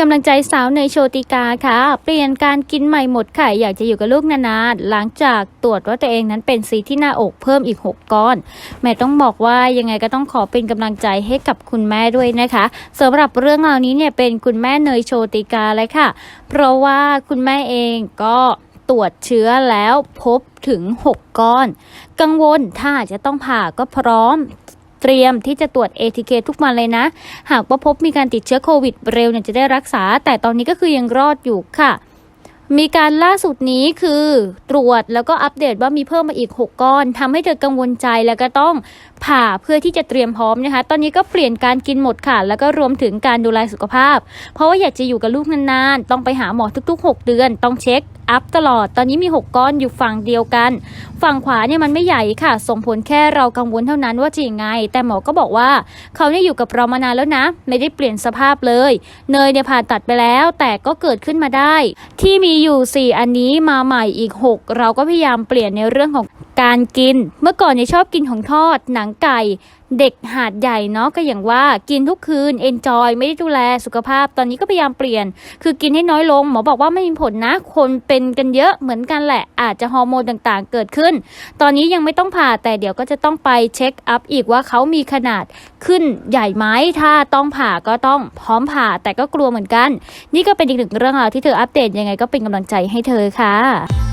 กำลังใจสาวเนยโชติกาค่ะ เปลี่ยนการกินใหม่หมดไข่อยากจะอยู่กับลูกนานๆหลังจากตรวจว่าตัวเองนั้นเป็นซีที่หน้าอกเพิ่มอีก 6 ก้อน แม่ต้องบอกว่ายังไงก็ต้องขอเป็นกำลังใจให้กับคุณแม่ด้วยนะคะสำหรับเรื่องราวนี้เนี่ยเป็นคุณแม่เนยโชติกาเลยค่ะ เพราะว่าคุณแม่เองก็ตรวจเชื้อแล้วพบถึง 6 ก้อน กังวลถ้าจะต้องผ่าก็พร้อม เตรียมที่จะตรวจ ATK ทุกวันเลยนะ หากว่าพบมีการติดเชื้อโควิดเร็วเนี่ยจะได้รักษา แต่ตอนนี้ก็คือยังรอดอยู่ค่ะ มีการล่าสุดนี้คือตรวจแล้วก็อัปเดตว่ามีเพิ่มมาอีก 6 ก้อนทำให้เธอกังวลใจแล้วก็ต้องผ่าเพื่อที่จะเตรียมพร้อมนะคะ ตอนนี้ก็เปลี่ยนการกินหมดค่ะ แล้วก็รวมถึงการดูแลสุขภาพ เพราะว่าอยากจะอยู่กับลูกนานๆ ต้องไปหาหมอทุกๆ 6 เดือน ต้องเช็ค อัพตลอด ตอนนี้มี 6 ก้อนอยู่ฝั่งเดียวกัน ฝั่งขวาเนี่ยมันไม่ใหญ่ค่ะ ส่งผลแค่เรากังวลเท่านั้นว่าจะยังไง แต่หมอก็บอกว่าเขาเนี่ยอยู่กับเรามานานแล้วนะ ไม่ได้เปลี่ยนสภาพเลย เนยเนี่ยผ่าตัดไปแล้ว แต่ก็เกิดขึ้นมาได้ ที่มีอยู่ 4 อันนี้มาใหม่อีก 6 เราก็พยายามเปลี่ยนในเรื่องของ การกิน เมื่อก่อนเนี่ยชอบกินของทอด หนังไก่ เด็กหาดใหญ่เนาะก็อย่างว่ากินทุกคืนเอนจอยไม่ได้ดูแลสุขภาพ ตอนนี้ก็พยายามเปลี่ยน คือกินให้น้อยลง หมอบอกว่าไม่มีผลนะ คนเป็นกันเยอะเหมือนกันแหละ อาจจะฮอร์โมนต่างๆ เกิดขึ้น ตอนนี้ยังไม่ต้องผ่าแต่เดี๋ยวก็จะต้องไปเช็คอัพอีกว่าเขามีขนาดขึ้นใหญ่ไหมถ้าต้องผ่าก็ต้องพร้อมผ่าแต่ก็กลัวเหมือนกัน นี่ก็เป็นอีกหนึ่งเรื่องราวที่เธออัปเดตยังไงก็เป็นกำลังใจให้เธอค่ะ